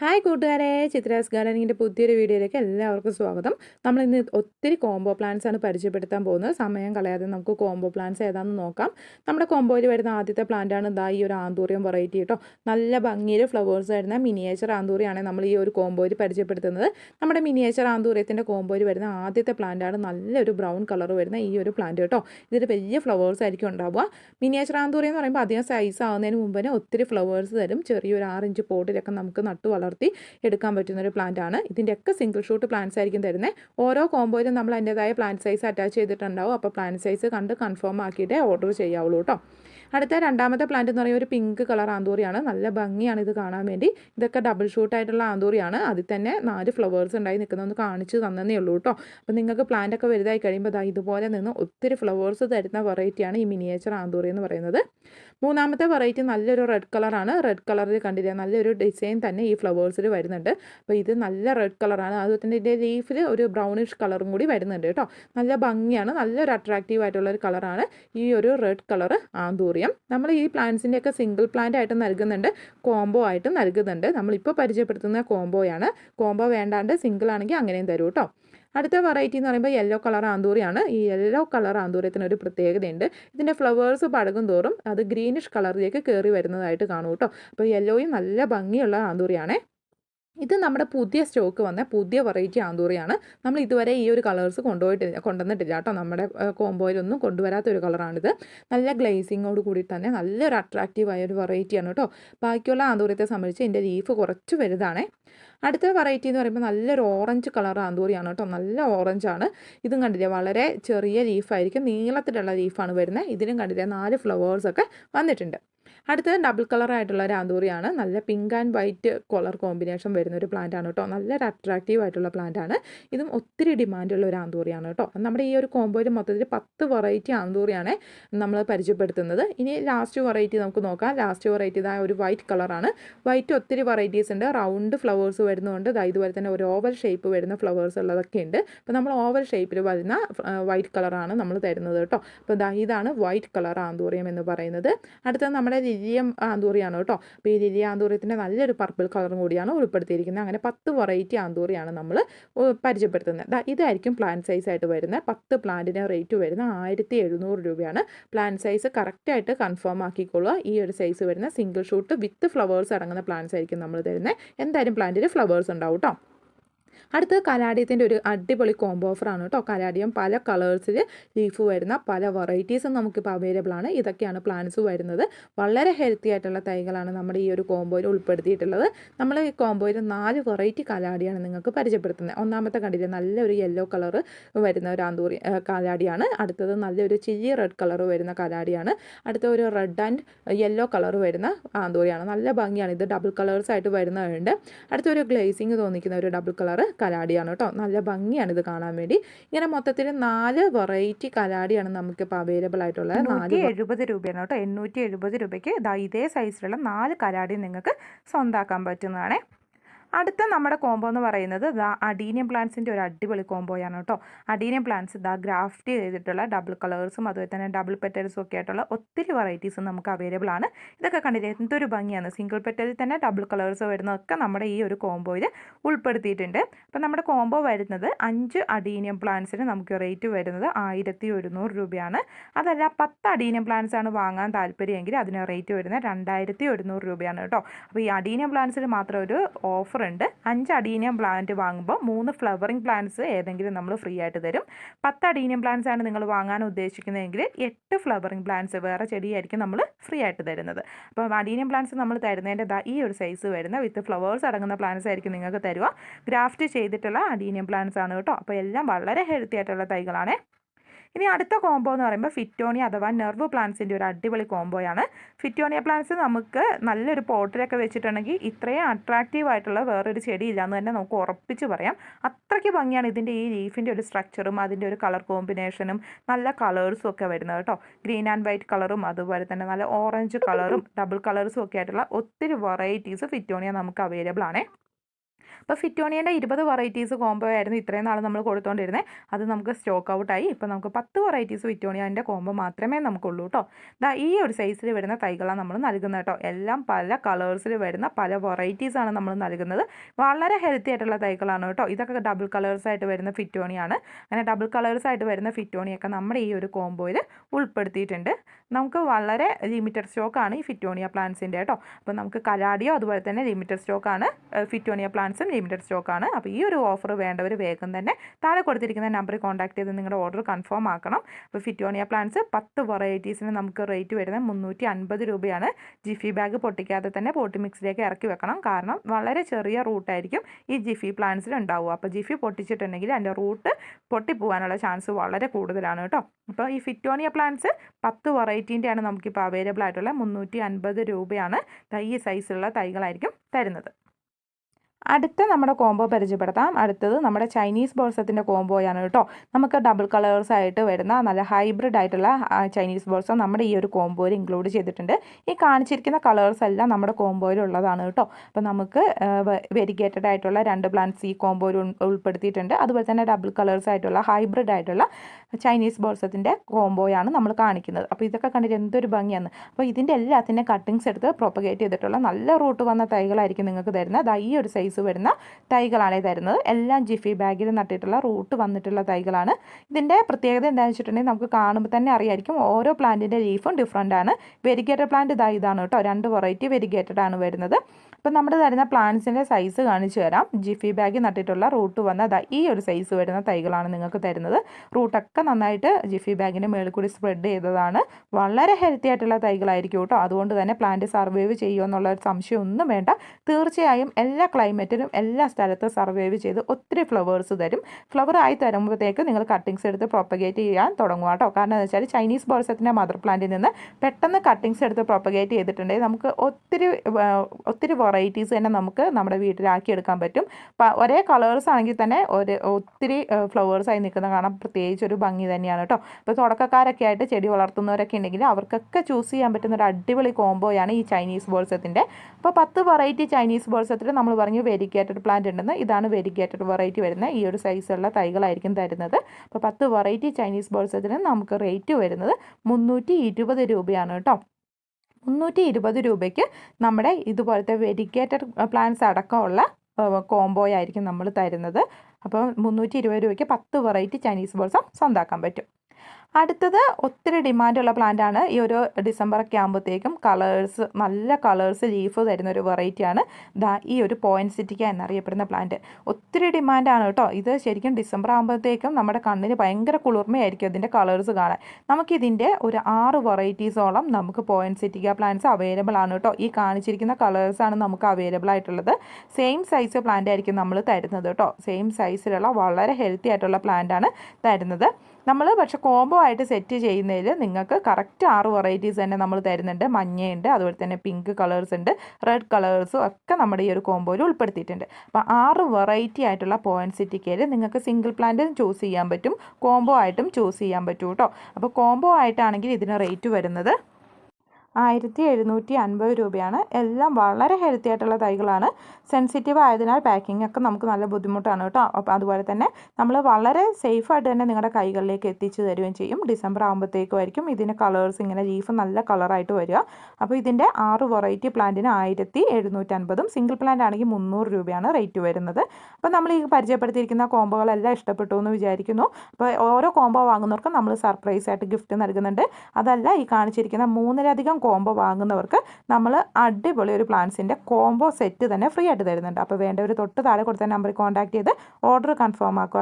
Hi കൂട്ടുകാരെ ചിത്രാസ് ഗാർഡനിങ്ങിന്റെ പുതിയൊരു വീഡിയോയിലേക്ക് എല്ലാവർക്കും സ്വാഗതം. നമ്മൾ ഇന്ന് ഒത്തിരി കോംബോ പ്ലാന്റ്സ് ആണ് പരിചയപ്പെടുത്താൻ പോകുന്നത്. സമയം കളയാതെ നമുക്ക് കോംബോ പ്ലാന്റ്സ് ഏതാണെന്ന് നോക്കാം. നമ്മുടെ കോംബോയിൽ വരുന്ന ആദ്യത്തെ പ്ലാന്റ് ആണ് ഇതാ ഈ ഒരു ആന്തൂറിയം വെറൈറ്റി കേട്ടോ നല്ല ഭംഗിയിൽ ഫ്ലവേഴ്സ് വരുന്ന മിനിയേച്ചർ ആന്തൂറിയാണ് നമ്മൾ ഈ ഒരു കോംബോയിൽ പരിചയപ്പെടുത്തുന്നത്. നമ്മുടെ മിനിയേച്ചർ ആന്തൂറിയത്തിന്റെ കോംബോയിൽ വരുന്ന ആദ്യത്തെ പ്ലാന്റ് ആണ് നല്ലൊരു ബ്രൗൺ കളർ വരുന്ന ഈ ഒരു പ്ലാന്റ് കേട്ടോ ഇതിൽ വലിയ ഫ്ലവേഴ്സ് ആയിരിക്കും ഉണ്ടാവുക. മിനിയേച്ചർ ആന്തൂറിയം എന്ന് പറയുമ്പോൾ അധികം സൈസ് ആവുന്നതിന് മുമ്പ് തന്നെ ഒത്തിരി ഫ്ലവേഴ്സ് തരും. ചെറിയൊരു ആറിഞ്ച് പോട്ടിലൊക്കെ നമുക്ക് നട്ടു വളർത്തി എടുക്കാൻ പറ്റുന്ന ഒരു പ്ലാന്റ് ആണ്. ഇതിന്റെയൊക്കെ സിംഗിൾ ഷൂട്ട് പ്ലാന്റ്സ് ആയിരിക്കും തരുന്നത് ഓരോ കോമ്പോയിലും നമ്മൾ അതിന്റെതായ പ്ലാന്റ് സൈസ് അറ്റാച്ച് ചെയ്തിട്ടുണ്ടാവും. അപ്പോൾ പ്ലാന്റ് സൈസ് കണ്ട് കൺഫേം ആക്കിയിട്ടേ ഓർഡർ ചെയ്യാവുള്ളൂ കേട്ടോ അടുത്ത രണ്ടാമത്തെ പ്ലാന്റ് എന്ന് പറയുന്നത് ഒരു പിങ്ക് കളർ ആന്തൂറിയാണ്. നല്ല ഭംഗിയാണ് ഇത് കാണാൻ വേണ്ടി. ഇതൊക്കെ ഡബിൾ ഷൂട്ടായിട്ടുള്ള ആന്തൂറിയാണ്. അതിൽ തന്നെ നാല് ഫ്ലവേഴ്സ് ഉണ്ടായി നിൽക്കുന്നതൊന്ന് കാണിച്ച് തന്നേ ഉള്ളൂ കേട്ടോ അപ്പോൾ നിങ്ങൾക്ക് പ്ലാന്റ് ഒക്കെ വലുതായി കഴിയുമ്പോൾ ഇതുപോലെ നിന്ന് ഒത്തിരി ഫ്ലവേഴ്സ് തരുന്ന വെറൈറ്റിയാണ് ഈ മിനിയേച്ചർ ആന്തൂറി എന്ന് പറയുന്നത്. മൂന്നാമത്തെ വെറൈറ്റി നല്ലൊരു റെഡ് കളറാണ് റെഡ് കളറിൽ കണ്ടില്ല? നല്ലൊരു ഡിസൈൻ തന്നെ ഈ ഫ്ലവേഴ്സിൽ വരുന്നുണ്ട്. അപ്പോൾ ഇത് നല്ല റെഡ് കളറാണ്. അതുപോലെ തന്നെ ഇതിന്റെ ലീഫിൽ ഒരു ബ്രൗണിഷ് കളറും കൂടി വരുന്നുണ്ട് കേട്ടോ. നല്ല ഭംഗിയാണ്. നല്ലൊരു അട്രാക്റ്റീവ് ആയിട്ടുള്ള ഒരു കളറാണ് ഈ ഒരു റെഡ് കളർ ആന്തൂറിയം. നമ്മൾ ഈ പ്ലാന്റ്സിന്റെയൊക്കെ സിംഗിൾ പ്ലാന്റ് ആയിട്ട് നൽകുന്നുണ്ട്. കോംബോ ആയിട്ട് നൽകുന്നുണ്ട്. നമ്മളിപ്പോൾ പരിചയപ്പെടുത്തുന്ന കോംബോയാണ് കോംബോ വേണ്ടാണ്ട് സിംഗിൾ ആണെങ്കിൽ അങ്ങനെയും തരും കേട്ടോ. അടുത്ത വെറൈറ്റി എന്ന് പറയുമ്പോൾ യെല്ലോ കളർ ആന്തൂറിയാണ്. ഈ യെല്ലോ കളർ ആന്തൂറിയത്തിന് ഒരു പ്രത്യേകതയുണ്ട്. ഇതിന്റെ ഫ്ലവേഴ്സ് പടകും തോറും അത് ഗ്രീനിഷ് കളറിലേക്ക് കയറി വരുന്നതായിട്ട് കാണും കേട്ടോ. അപ്പോൾ യെല്ലോയും നല്ല ഭംഗിയുള്ള ആന്തൂറിയാണേ. ഇത് നമ്മുടെ പുതിയ സ്റ്റോക്ക് വന്ന പുതിയ വെറൈറ്റി ആന്തൂറിയാണ്. നമ്മൾ ഇതുവരെ ഈ ഒരു കളേഴ്സ് കൊണ്ടുപോയിട്ടില്ല കൊണ്ടുവന്നിട്ടില്ല കേട്ടോ. നമ്മുടെ കോംബോയിലൊന്നും കൊണ്ടുവരാത്ത ഒരു കളറാണിത് നല്ല ഗ്ലേസിങ്ങോട് കൂടി തന്നെ നല്ലൊരു അട്രാക്റ്റീവായ ഒരു വെറൈറ്റിയാണ് കേട്ടോ. ബാക്കിയുള്ള ആന്തൂറിയത്തെ സംബന്ധിച്ച് എന്റെ ലീഫ് കുറച്ച് വലുതാണേ. അടുത്ത വെറൈറ്റി എന്ന് പറയുമ്പോൾ നല്ലൊരു ഓറഞ്ച് കളർ ആന്തൂറിയാണ് കേട്ടോ. നല്ല ഓറഞ്ചാണ് ഇതും കണ്ടില്ലേ വളരെ ചെറിയ ലീഫായിരിക്കും നീളത്തിലുള്ള ലീഫാണ് വരുന്നത്. ഇതിലും കണ്ടില്ലേ നാല് ഫ്ലവേഴ്സൊക്കെ വന്നിട്ടുണ്ട്. അടുത്തത് ഡബിൾ കളറായിട്ടുള്ള ഒരു ആന്തൂറിയാണ് നല്ല pink and white colour combination വരുന്ന ഒരു പ്ലാന്റ് ആണ് കേട്ടോ നല്ലൊരു അട്രാക്റ്റീവ് ആയിട്ടുള്ള പ്ലാന്റ് ആണ്. ഇതും ഒത്തിരി ഡിമാൻഡുള്ള ഒരു ആന്തൂറിയാണ് കേട്ടോ നമ്മുടെ ഈ ഒരു കോമ്പോയിൽ മൊത്തത്തിൽ പത്ത് വെറൈറ്റി ആന്തൂറിയാണ് നമ്മൾ പരിചയപ്പെടുത്തുന്നത്. ഇനി ലാസ്റ്റ് വെറൈറ്റി നമുക്ക് നോക്കാം. ലാസ്റ്റ് വെറൈറ്റി ഇതായ ഒരു വൈറ്റ് കളറാണ് വൈറ്റ് ഒത്തിരി വെറൈറ്റീസ് ഉണ്ട്. റൗണ്ട് ഫ്ലവേഴ്സ് വരുന്നതുകൊണ്ട് ഇതാ ഇതുപോലെ തന്നെ ഒരു ഓവൽ ഷേപ്പ് വരുന്ന ഫ്ലവേഴ്സ് ഉള്ളതൊക്കെ ഉണ്ട്. അപ്പോൾ നമ്മൾ ഓവൽ ഷേപ്പിൽ വരുന്ന വൈറ്റ് കളറാണ് നമ്മൾ തരുന്നത് കേട്ടോ അപ്പോൾ ഇതാ ഇതാണ് വൈറ്റ് കളർ ആന്തൂറിയം എന്ന് പറയുന്നത്. അടുത്തത് നമ്മുടെ ലിലിയം ആന്തൂറിയാണ് കേട്ടോ. അപ്പോൾ ഈ ലിലിയ ആന്തൂറിയത്തിന്റെ നല്ലൊരു പർപ്പിൾ കളറും കൂടിയാണ് ഉൾപ്പെടുത്തിയിരിക്കുന്നത്. അങ്ങനെ പത്ത് വെറൈറ്റി ആന്തൂറിയാണ് നമ്മൾ പരിചയപ്പെടുത്തുന്നത്. ഇതായിരിക്കും പ്ലാൻ സൈസ് ആയിട്ട് വരുന്നത്. പത്ത് പ്ലാന്റിന് റേറ്റ് വരുന്ന ആയിരത്തി എഴുന്നൂറ് രൂപയാണ്. പ്ലാൻ സൈസ് കറക്റ്റായിട്ട് കൺഫേം ആക്കിക്കൊള്ളുക. ഈ ഒരു സൈസ് വരുന്ന സിംഗിൾ ഷൂട്ട് വിത്ത് ഫ്ലവേഴ്സ് അടങ്ങുന്ന പ്ലാന്റ്സ് ആയിരിക്കും നമ്മൾ തരുന്നത്. എന്തായാലും പ്ലാന്റിൽ ഫ്ലവേഴ്സ് ഉണ്ടാവും കേട്ടോ. അടുത്തത് കലാഡിയത്തിന്റെ ഒരു അടിപൊളി കോംബോ ഓഫറാണ് കേട്ടോ. കലാടിയം പല കളേഴ്സിൽ ലീഫ് വരുന്ന പല വെറൈറ്റീസും നമുക്കിപ്പോൾ അവൈലബിൾ ആണ്. ഇതൊക്കെയാണ് പ്ലാന്റ്സ് വരുന്നത്. വളരെ ഹെൽത്തി ആയിട്ടുള്ള തൈകളാണ് നമ്മുടെ ഈ ഒരു കോംബോയിൽ ഉൾപ്പെടുത്തിയിട്ടുള്ളത്. നമ്മൾ ഈ കോംബോയിൽ നാല് വെറൈറ്റി കലാടിയാണ് നിങ്ങൾക്ക് പരിചയപ്പെടുത്തുന്നത്. ഒന്നാമത്തെ കണ്ടില്ലേ നല്ലൊരു യെല്ലോ കളർ വരുന്ന ഒരു ആന്തൂറി കലാടിയാണ്. അടുത്തത് നല്ലൊരു ചില്ലി റെഡ് കളർ വരുന്ന കലാടിയാണ്. അടുത്ത ഒരു റെഡ് ആൻഡ് യെല്ലോ കളർ വരുന്ന ആന്തൂറിയാണ് നല്ല ഭംഗിയാണ്. ഇത് ഡബിൾ കളേഴ്സ് ആയിട്ട് വരുന്നതുണ്ട് അടുത്തൊരു ഗ്ലേസിങ് തോന്നിക്കുന്ന ഒരു ഡബിൾ കളർ കലാടിയാണ് കേട്ടോ. നല്ല ഭംഗിയാണ് ഇത് കാണാൻ വേണ്ടി. ഇങ്ങനെ മൊത്തത്തിൽ നാല് വെറൈറ്റി കലാടിയാണ് നമുക്കിപ്പോൾ അവൈലബിൾ ആയിട്ടുള്ളത്. നാല് എഴുപത് രൂപയാണ് കേട്ടോ. എണ്ണൂറ്റി എഴുപത് രൂപയ്ക്ക് ഇതാ സൈസിലുള്ള നാല് കലാടി നിങ്ങൾക്ക് സ്വന്താക്കാൻ പറ്റുന്നതാണ്. അടുത്ത നമ്മുടെ കോംബോ എന്ന് പറയുന്നത് ദാ അഡീനിയം പ്ലാന്റ്സിന്റെ ഒരു അടിപൊളി കോംബോയാണ് കേട്ടോ. അഡീനിയം പ്ലാന്റ്സ് ദാ ഗ്രാഫ്റ്റ് ചെയ്തിട്ടുള്ള ഡബിൾ കളേഴ്സും അതുപോലെ തന്നെ ഡബിൾ പെറ്റൽസും ഒക്കെ ആയിട്ടുള്ള ഒത്തിരി വെറൈറ്റീസും നമുക്ക് അവൈലബിൾ ആണ്. ഇതൊക്കെ കണ്ടിട്ട് എന്തൊരു ഭംഗിയാണ്. സിംഗിൾ പെറ്റലിൽ തന്നെ ഡബിൾ കളേഴ്സ് വരുന്നതൊക്കെ നമ്മുടെ ഈ ഒരു കോംബോയിൽ ഉൾപ്പെടുത്തിയിട്ടുണ്ട്. അപ്പോൾ നമ്മുടെ കോംബോ വരുന്നത് അഞ്ച് അഡീനിയം പ്ലാന്റ്സിന് നമുക്ക് റേറ്റ് വരുന്നത് ആയിരത്തി ഒരുന്നൂറ് രൂപയാണ്. അതല്ല പത്ത് അഡീനിയം പ്ലാന്റ്സ് ആണ് വാങ്ങാൻ താല്പര്യമെങ്കിൽ അതിന് റേറ്റ് വരുന്നത് രണ്ടായിരത്തി ഒരുന്നൂറ് രൂപയാണ് കേട്ടോ. അപ്പോൾ ഈ അഡീനിയം പ്ലാന്റ്സിന് മാത്രം ഒരു ഓഫർ ഉണ്ട് അഞ്ച് അഡീനിയം പ്ലാന്റ് വാങ്ങുമ്പോൾ മൂന്ന് ഫ്ലവറിംഗ് പ്ലാന്റ്സ് ഏതെങ്കിലും നമ്മൾ ഫ്രീ ആയിട്ട് തരും. പത്ത് അഡീനിയം പ്ലാന്റ്സ് ആണ് നിങ്ങൾ വാങ്ങാൻ ഉദ്ദേശിക്കുന്നതെങ്കിൽ എട്ട് ഫ്ലവറിംഗ് പ്ലാന്റ്സ് വേറെ ചെടിയായിരിക്കും നമ്മൾ ഫ്രീ ആയിട്ട് തരുന്നത്. അപ്പോൾ അഡീനിയം പ്ലാന്റ്സ് നമ്മൾ തരുന്നതിന്റെ ഈ ഒരു സൈസ് വരുന്ന വിത്ത് ഫ്ലവേഴ്സ് അടങ്ങുന്ന പ്ലാന്റ്സ് ആയിരിക്കും നിങ്ങൾക്ക് തരുക. ഗ്രാഫ്റ്റ് ചെയ്തിട്ടുള്ള അഡീനിയം പ്ലാന്റ്സ് ആണ് കേട്ടോ. അപ്പോൾ എല്ലാം വളരെ ഹെൽത്തി ആയിട്ടുള്ള തൈകളാണ്. ഇനി അടുത്ത കോംബോ എന്ന് പറയുമ്പോൾ ഫിറ്റോണിയ അഥവാ നെർവ് പ്ലാന്റ്സിന്റെ ഒരു അടിപൊളി കോംബോയാണ് ഫിറ്റോണിയ പ്ലാന്റ്സ് നമുക്ക് നല്ലൊരു പോട്ടിലൊക്കെ വെച്ചിട്ടുണ്ടെങ്കിൽ ഇത്രയും അട്രാക്റ്റീവ് ആയിട്ടുള്ള വേറൊരു ചെടി ഇല്ലയെന്ന് തന്നെ നമുക്ക് ഉറപ്പിച്ച് പറയാം. അത്രയ്ക്ക് ഭംഗിയാണ് ഇതിന്റെ ഈ ലീഫിന്റെ ഒരു സ്ട്രക്ചറും അതിന്റെ ഒരു കളർ കോമ്പിനേഷനും നല്ല കളേഴ്സും ഒക്കെ വരുന്നത് കേട്ടോ. ഗ്രീൻ ആൻഡ് വൈറ്റ് കളറും അതുപോലെ തന്നെ നല്ല ഓറഞ്ച് കളറും ഡബിൾ കളേഴ്സും ഒക്കെ ആയിട്ടുള്ള ഒത്തിരി വെറൈറ്റീസ് ഫിറ്റോണിയ നമുക്ക് അവൈലബിൾ ആണ്. അപ്പോൾ ഫിറ്റോണിയന്റെ ഇരുപത് വെറൈറ്റീസ് കോംബോ ആയിരുന്നു ഇത്രയും നാൾ നമ്മൾ കൊടുത്തുകൊണ്ടിരുന്നത് അത് നമുക്ക് സ്റ്റോക്ക് ഔട്ടായി ഇപ്പോൾ നമുക്ക് പത്ത് വെറൈറ്റീസ് ഫിറ്റോണിയന്റെ കോംബോ മാത്രമേ നമുക്കുള്ളൂ കേട്ടോ ദാ ഈ ഒരു സൈസിൽ വരുന്ന തൈകളാണ് നമ്മൾ നൽകുന്നത് കേട്ടോ എല്ലാം പല കളേഴ്സിൽ വരുന്ന പല വെറൈറ്റീസാണ് നമ്മൾ നൽകുന്നത്. വളരെ ഹെൽത്തി ആയിട്ടുള്ള തൈകളാണ് കേട്ടോ ഇതൊക്കെ ഡബിൾ കളേഴ്സ് ആയിട്ട് വരുന്ന ഫിറ്റോണിയാണ് അങ്ങനെ ഡബിൾ കളേഴ്സ് ആയിട്ട് വരുന്ന ഫിറ്റോണിയൊക്കെ നമ്മുടെ ഈ ഒരു കോംബോയിൽ ഉൾപ്പെടുത്തിയിട്ടുണ്ട്. നമുക്ക് വളരെ ലിമിറ്റഡ് സ്റ്റോക്കാണ് ഈ ഫിറ്റോണിയ പ്ലാന്റ്സിന്റെ കേട്ടോ അപ്പോൾ നമുക്ക് കലാടിയോ അതുപോലെ തന്നെ ലിമിറ്റഡ് സ്റ്റോക്കാണ് ഫിറ്റോണിയ പ്ലാന്റ്സും ലിമിറ്റഡ് സ്റ്റോക്കാണ് അപ്പോൾ ഈ ഒരു ഓഫർ വേണ്ടവർ വേഗം തന്നെ താഴെ കൊടുത്തിരിക്കുന്ന നമ്പറിൽ കോൺടാക്ട് ചെയ്ത് നിങ്ങളുടെ ഓർഡർ കൺഫേം ആക്കണം. അപ്പോൾ ഫിറ്റോണിയ പ്ലാന്റ്സ് പത്ത് വെറൈറ്റീസിന് നമുക്ക് റേറ്റ് വരുന്നത് മുന്നൂറ്റി അൻപത് രൂപയാണ്. ജിഫി ബാഗ് പൊട്ടിക്കാതെ തന്നെ പോട്ടി മിക്സിലേക്ക് ഇറക്കി വെക്കണം. കാരണം വളരെ ചെറിയ റൂട്ടായിരിക്കും ഈ ജിഫി പ്ലാന്റ്സിൽ ഉണ്ടാവുക. അപ്പോൾ ജിഫി പൊട്ടിച്ചിട്ടുണ്ടെങ്കിൽ അതിന്റെ റൂട്ട് പൊട്ടിപ്പോകാനുള്ള ചാൻസ് വളരെ കൂടുതലാണ് കേട്ടോ. അപ്പോൾ ഈ ഫിറ്റോണിയ പ്ലാന്റ്സ് പത്ത് വെറൈറ്റീന്റെയാണ് നമുക്കിപ്പോൾ അവൈലബിൾ ആയിട്ടുള്ള മുന്നൂറ്റി അൻപത് രൂപയാണ് ഈ സൈസിലുള്ള തൈകളായിരിക്കും തരുന്നത്. അടുത്ത നമ്മുടെ കോംബോ പരിചയപ്പെടുത്താം. അടുത്തത് നമ്മുടെ ചൈനീസ് ബോൾസത്തിന്റെ കോംബോയാണ് കേട്ടോ. നമുക്ക് ഡബിൾ കളേഴ്സ് ആയിട്ട് വരുന്ന നല്ല ഹൈബ്രിഡ് ആയിട്ടുള്ള ചൈനീസ് ബോൾസം നമ്മുടെ ഈ ഒരു കോംബോയിൽ ഇൻക്ലൂഡ് ചെയ്തിട്ടുണ്ട്. ഈ കാണിച്ചിരിക്കുന്ന കളേഴ്സ് എല്ലാം നമ്മുടെ കോംബോയിൽ ഉള്ളതാണ് കേട്ടോ. അപ്പോൾ നമുക്ക് വെരിഗേറ്റഡ് ആയിട്ടുള്ള രണ്ട് പ്ലാന്റ്സ് ഈ കോംബോയിൽ ഉൾ- ഉൾപ്പെടുത്തിയിട്ടുണ്ട്. അതുപോലെ തന്നെ ഡബിൾ കളേഴ്സ് ആയിട്ടുള്ള ഹൈബ്രിഡ് ആയിട്ടുള്ള ചൈനീസ് ബോൾസത്തിന്റെ കോംബോയാണ് നമ്മൾ കാണിക്കുന്നത്. അപ്പോൾ ഇതൊക്കെ കണ്ടിട്ട് എന്തൊരു ഭംഗിയാണ്. അപ്പോൾ ഇതിന്റെ എല്ലാത്തിന്റെ കട്ടിങ്സ് എടുത്ത് പ്രൊപ്പഗേറ്റ് ചെയ്തിട്ടുള്ള നല്ല റൂട്ട് വന്ന തൈകളായിരിക്കും നിങ്ങൾക്ക് തരുന്നത്. ഈ ഒരു സൈസ് വരുന്ന തൈകളാണ് തരുന്നത്. എല്ലാം ജിഫി ബാഗിൽ നട്ടിട്ടുള്ള റൂട്ട് വന്നിട്ടുള്ള തൈകളാണ്. ഇതിന്റെ പ്രത്യേകത എന്താണെന്ന് വെച്ചിട്ടുണ്ടെങ്കിൽ നമുക്ക് കാണുമ്പോൾ തന്നെ അറിയായിരിക്കും. ഓരോ പ്ലാന്റിന്റെ ലീഫും ഡിഫറെന്റ് ആണ്. വെരിഗേറ്റഡ് പ്ലാന്റ് ഇതാ ഇതാണ് കേട്ടോ. രണ്ട് വെറൈറ്റി വെരിഗേറ്റഡ് ആണ് വരുന്നത്. അപ്പം നമ്മൾ തരുന്ന പ്ലാന്റ്സിന്റെ സൈസ് കാണിച്ചു തരാം. ജിഫി ബാഗ് നട്ടിട്ടുള്ള റൂട്ട് വന്ന ഈ ഒരു സൈസ് വരുന്ന തൈകളാണ് നിങ്ങൾക്ക് തരുന്നത്. റൂട്ടൊക്കെ നന്നായിട്ട് ജിഫി ബാഗിന്റെ മേളിൽ കൂടി സ്പ്രെഡ് ചെയ്തതാണ്. വളരെ ഹെൽത്തി ആയിട്ടുള്ള തൈകളായിരിക്കും കേട്ടോ. അതുകൊണ്ട് തന്നെ പ്ലാന്റ് സർവൈവ് ചെയ്യുമോ എന്നുള്ള ഒരു സംശയം ഒന്നും വേണ്ട. തീർച്ചയായും എല്ലാ ക്ലൈമറ്റിലും എല്ലാ സ്ഥലത്തും സർവൈവ് ചെയ്ത് ഒത്തിരി ഫ്ലവേഴ്സ് തരും. ഫ്ലവർ ആയി തരുമ്പോഴത്തേക്ക് നിങ്ങൾ കട്ടിങ്സ് എടുത്ത് പ്രൊപ്പഗേറ്റ് ചെയ്യാൻ തുടങ്ങുക കേട്ടോ. കാരണം എന്ന് വെച്ചാൽ ചൈനീസ് ബോൾസത്തിന്റെ മദർ പ്ലാന്റിൽ നിന്ന് പെട്ടെന്ന് കട്ടിങ്സ് എടുത്ത് പ്രൊപ്പഗേറ്റ് ചെയ്തിട്ടുണ്ടെങ്കിൽ നമുക്ക് ഒത്തിരി ഒത്തിരി വെറൈറ്റീസ് തന്നെ നമുക്ക് നമ്മുടെ വീട്ടിലാക്കി എടുക്കാൻ പറ്റും. ഒരേ കളേഴ്സ് ആണെങ്കിൽ തന്നെ ഒരു ഒത്തിരി ഫ്ലവേഴ്സായി നിൽക്കുന്ന കാണാൻ പ്രത്യേകിച്ച് ഒരു ഭംഗി തന്നെയാണ് കേട്ടോ. അപ്പോൾ തുടക്കക്കാരൊക്കെ ആയിട്ട് ചെടി വളർത്തുന്നവരൊക്കെ ഉണ്ടെങ്കിൽ അവർക്കൊക്കെ ചൂസ് ചെയ്യാൻ പറ്റുന്ന ഒരു അടിപൊളി കോംബോയാണ് ഈ ചൈനീസ് ബോൾസത്തിന്റെ അപ്പോൾ പത്ത് വെറൈറ്റി ചൈനീസ് ബോൾസത്തിൽ നമ്മൾ പറഞ്ഞു വെരിഗേറ്റഡ് പ്ലാന്റ് ഉണ്ടെന്ന്. ഇതാണ് വെരിഗേറ്റഡ് വെറൈറ്റി വരുന്ന ഈ ഒരു സൈസുള്ള തൈകളായിരിക്കും തരുന്നത്. അപ്പോൾ പത്ത് വെറൈറ്റി ചൈനീസ് ബോൾസത്തിന് നമുക്ക് റേറ്റ് വരുന്നത് മുന്നൂറ്റി രൂപയാണ് കേട്ടോ. മുന്നൂറ്റി ഇരുപത് രൂപയ്ക്ക് നമ്മുടെ ഇതുപോലത്തെ വെരിഗേറ്റഡ് പ്ലാന്റ്സ് അടക്കമുള്ള കോംബോ ആയിരിക്കും നമ്മൾ തരുന്നത്. അപ്പോൾ മുന്നൂറ്റി ഇരുപത് രൂപയ്ക്ക് പത്ത് വെറൈറ്റി ചൈനീസ് ബോൾസം സ്വന്താക്കാൻ പറ്റും. അടുത്തത് ഒത്തിരി ഡിമാൻഡുള്ള ആണ്. ഈ ഒരു ഡിസംബറൊക്കെ ആകുമ്പോഴത്തേക്കും കളേഴ്സ് നല്ല കളേഴ്സ് ലീഫ് തരുന്ന ഒരു വെറൈറ്റിയാണ് ദാ ഈ ഒരു പോയിന്റ് സിറ്റിക്ക എന്നറിയപ്പെടുന്ന പ്ലാന്റ് ഒത്തിരി ഡിമാൻഡാണ് കേട്ടോ. ഇത് ശരിക്കും ഡിസംബർ ആകുമ്പോഴത്തേക്കും നമ്മുടെ കണ്ണിന് ഭയങ്കര കുളിർമയായിരിക്കും ഇതിന്റെ കളേഴ്സ് കാണാൻ. നമുക്കിതിന്റെ ഒരു ആറ് വെറൈറ്റീസോളം നമുക്ക് പോയിന്റ് സിറ്റിക്ക പ്ലാന്റ്സ് അവൈലബിൾ ആണ് കേട്ടോ. ഈ കാണിച്ചിരിക്കുന്ന കളേഴ്സാണ് നമുക്ക് അവൈലബിൾ ആയിട്ടുള്ളത്. സെയിം സൈസ് പ്ലാന്റ് ആയിരിക്കും നമ്മൾ തരുന്നത് കേട്ടോ. സെയിം സൈസിലുള്ള വളരെ ഹെൽത്തി ആയിട്ടുള്ള പ്ലാന്റ് ആണ് തരുന്നത്. നമ്മൾ പക്ഷെ കോംബോ ആയിട്ട് സെറ്റ് ചെയ്യുന്നതിൽ നിങ്ങൾക്ക് കറക്റ്റ് ആറ് വെറൈറ്റീസ് തന്നെ നമ്മൾ തരുന്നുണ്ട്. മഞ്ഞയുണ്ട് അതുപോലെ തന്നെ പിങ്ക് കളേഴ്സ് ഉണ്ട് റെഡ് കളേഴ്സും ഒക്കെ നമ്മുടെ ഈ ഒരു കോംബോയിൽ ഉൾപ്പെടുത്തിയിട്ടുണ്ട്. അപ്പോൾ ആറ് വെറൈറ്റി ആയിട്ടുള്ള പോയിന്റ് സിറ്റിക്കയിൽ നിങ്ങൾക്ക് സിംഗിൾ പ്ലാന്റ് ചൂസ് ചെയ്യാൻ പറ്റും. കോംബോ ആയിട്ടും ചൂസ് ചെയ്യാൻ പറ്റും കേട്ടോ അപ്പോൾ കോംബോ ആയിട്ടാണെങ്കിൽ ഇതിന് റേറ്റ് വരുന്നത് ആയിരത്തി എഴുന്നൂറ്റി അൻപത് രൂപയാണ്. എല്ലാം വളരെ ഹെൽത്തി ആയിട്ടുള്ള തൈകളാണ്. സെൻസിറ്റീവ് ആയതിനാൽ പാക്കിംഗ് ഒക്കെ നമുക്ക് നല്ല ബുദ്ധിമുട്ടാണ് കേട്ടോ. അപ്പോൾ അതുപോലെ തന്നെ നമ്മൾ വളരെ സേഫായിട്ട് തന്നെ നിങ്ങളുടെ കൈകളിലേക്ക് എത്തിച്ചു തരുകയും ചെയ്യും. ഡിസംബർ ആകുമ്പോഴത്തേക്കും ആയിരിക്കും ഇതിന്റെ കളേഴ്സ് ഇങ്ങനെ ലീഫ് നല്ല കളറായിട്ട് വരിക. അപ്പോൾ ഇതിന്റെ ആറ് വെറൈറ്റി പ്ലാന്റിന് ആയിരത്തി എഴുന്നൂറ്റൻപതും സിംഗിൾ പ്ലാന്റ് ആണെങ്കിൽ മുന്നൂറ് രൂപയാണ് റേറ്റ് വരുന്നത്. അപ്പോൾ നമ്മൾ ഈ പരിചയപ്പെടുത്തിയിരിക്കുന്ന കോംബോകളെല്ലാം ഇഷ്ടപ്പെട്ടു എന്ന് വിചാരിക്കുന്നു. അപ്പോൾ ഓരോ കോംബോ വാങ്ങുന്നവർക്കും നമ്മൾ സർപ്രൈസ് ആയിട്ട് ഗിഫ്റ്റ് നൽകുന്നുണ്ട്. അതല്ല ഈ കാണിച്ചിരിക്കുന്ന മൂന്നിലധികം കോംബോ വാങ്ങുന്നവർക്ക് നമ്മൾ അടിപൊളി ഒരു പ്ലാൻസിന്റെ കോംബോ സെറ്റ് തന്നെ ഫ്രീ ആയിട്ട് തരുന്നുണ്ട്. അപ്പോൾ വേണ്ടവർ തൊട്ട് താഴെ കൊടുത്ത നമ്പറിൽ കോൺടാക്ട് ചെയ്ത് ഓർഡർ കൺഫേം ആക്കുക.